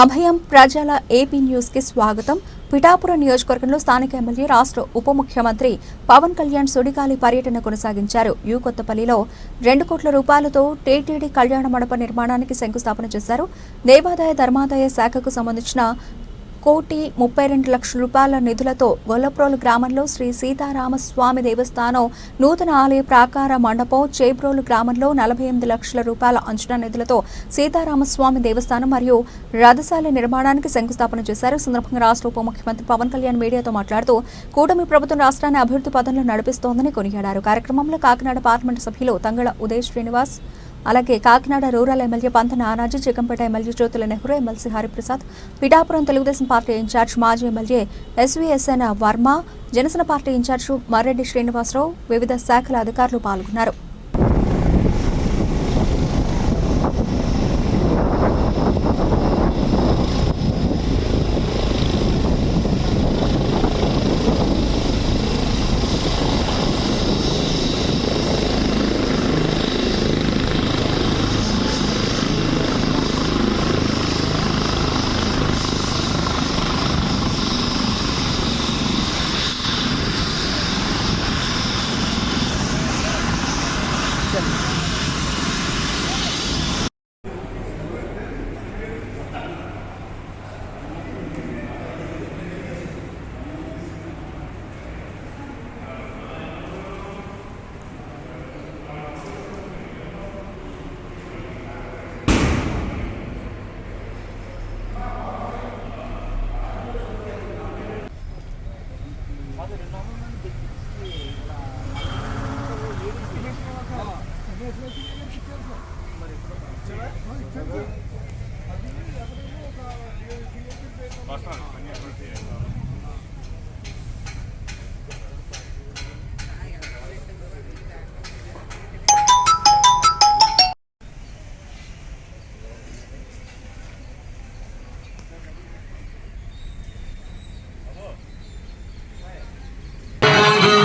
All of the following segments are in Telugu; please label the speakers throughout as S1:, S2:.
S1: అభయం ప్రజల ఏపీ న్యూస్కి స్వాగతం. పిఠాపురం నియోజకవర్గంలో స్థానిక ఎమ్మెల్యే రాష్ట్ర ఉప ముఖ్యమంత్రి పవన్ కళ్యాణ్ సుడిగాలి పర్యటన కొనసాగించారు. యూ కొత్తపల్లిలో రెండు కోట్ల రూపాయలతో టీటీడీ కళ్యాణ మండప నిర్మాణానికి శంకుస్థాపన చేశారు. దేవాదాయ ధర్మాదాయ శాఖకు సంబంధించిన కోటి ముప్పై రెండు లక్షల రూపాయల నిధులతో గొల్లప్రోలు గ్రామంలో శ్రీ సీతారామస్వామి దేవస్థానం నూతన ఆలయ ప్రాకార మండపం చేబ్రోలు గ్రామంలో నలభై ఎనిమిది లక్షల రూపాయల అంచనా నిధులతో సీతారామస్వామి దేవస్థానం మరియు రథశాల నిర్మాణానికి శంకుస్థాపన చేశారు. సందర్భంగా రాష్ట్ర ఉప ముఖ్యమంత్రి పవన్ కళ్యాణ్ మీడియాతో మాట్లాడుతూ కూటమి ప్రభుత్వం రాష్ట్రాన్ని అభివృద్ధి పదంలో నడిపిస్తోందని కొనియాడారు. కార్యక్రమంలో కాకినాడ పార్లమెంటు సభ్యులు తంగళ ఉదయ్ శ్రీనివాస్ అలాగే Kakinada rural MLA Pantha Nanaji Chikampeta MLA Jyothula Nehru MLC Hariprasad Pithapuram Telugu Desam party incharge మాజీ MLA SVSN Varma Janasena party incharge Marreddy Srinivasa Rao వివిధ శాఖల అధికారులు పాల్గొన్నారు.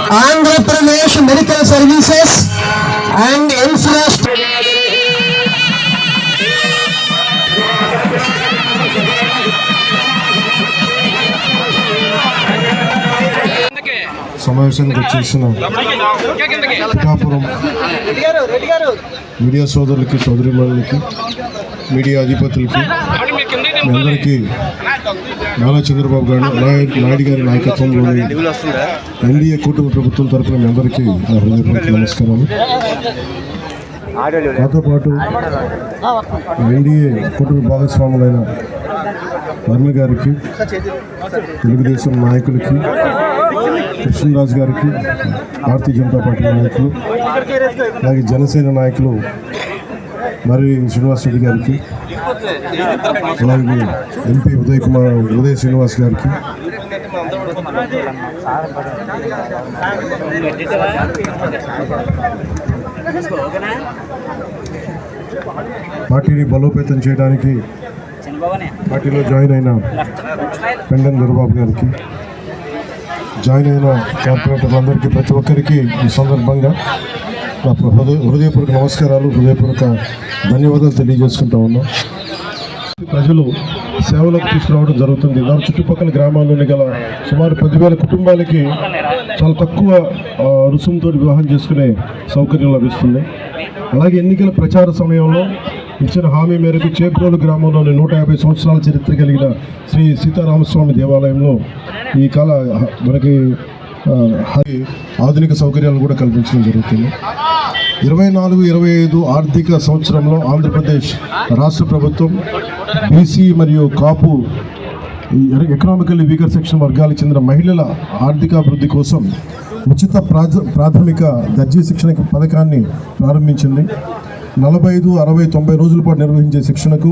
S2: Andhra Pradesh Medical Services and
S3: సమావేశానికి వచ్చేసిన పిఠాపురం మీడియా సోదరులకి సోదరిమణులకి మీడియా అధిపతులకి మీ అందరికీ నారా చంద్రబాబు గారు నాయుడు గారి నాయకత్వంలోని ఎన్డీఏ కూటమి ప్రభుత్వం తరపున మీ అందరికీ నా హృదయపూర్వక నమస్కారాలు. నాతో పాటు ఎన్డీఏ కూటమి భాగస్వాములైన వర్మ గారికి తెలుగుదేశం నాయకులకి కృష్ణరాజు గారికి భారతీయ జనతా పార్టీ నాయకులు అలాగే జనసేన నాయకులు మరి శ్రీనివాస్ రెడ్డి గారికి అలాగే ఎంపీ ఉదయ్ కుమార్ ఉదయ్ శ్రీనివాస్ గారికి పార్టీని బలోపేతం చేయడానికి పార్టీలో జాయిన్ అయిన పెండన్ దొరబాబు గారికి జాయిన్ అయిన కార్పొరేటర్లందరికీ ప్రతి ఒక్కరికి ఈ సందర్భంగా నా హృదయ హృదయపూర్వక నమస్కారాలు హృదయపూర్వక ధన్యవాదాలు తెలియజేసుకుంటా ఉన్నాం. ప్రజలు సేవలకు తీసుకురావడం జరుగుతుంది. దాని చుట్టుపక్కల గ్రామాల్లోని గల సుమారు పదివేల కుటుంబాలకి చాలా తక్కువ రుసుముతో వివాహం చేసుకునే సౌకర్యం లభిస్తుంది. అలాగే ఎన్నికల ప్రచార సమయంలో ఇచ్చిన హామీ మేరకు చేబ్రోలు గ్రామంలోని నూట యాభై సంవత్సరాల చరిత్ర కలిగిన శ్రీ సీతారామస్వామి దేవాలయంలో ఈ కాల మనకి హరి ఆధునిక సౌకర్యాలు కూడా కల్పించడం జరుగుతుంది. ఇరవై నాలుగు ఇరవై ఐదు ఆర్థిక సంవత్సరంలో ఆంధ్రప్రదేశ్ రాష్ట్ర ప్రభుత్వం బీసీ మరియు కాపు ఎకనామికల్లీ వీకర్ సెక్షన్ వర్గాలకు చెందిన మహిళల ఆర్థికాభివృద్ధి కోసం ఉచిత ప్రాథ ప్రాథమిక దర్జీ శిక్షణ పథకాన్ని ప్రారంభించింది. నలభై ఐదు అరవై తొంభై రోజుల పాటు నిర్వహించే శిక్షణకు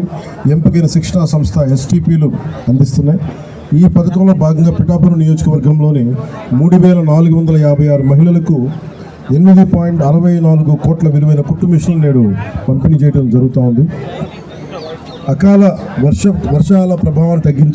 S3: ఎంపికైన శిక్షణా సంస్థ ఎస్టీపీలు అందిస్తున్నాయి. ఈ పథకంలో భాగంగా పిఠాపురం నియోజకవర్గంలోని మూడు వేల నాలుగు వందల యాభై ఆరు మహిళలకు ఎనిమిది పాయింట్ అరవై నాలుగు కోట్ల విలువైన కుట్టు మిషన్లు నేడు పంపిణీ చేయడం జరుగుతూ ఉంది అకాల వర్ష వర్షాల ప్రభావాన్ని తగ్గించే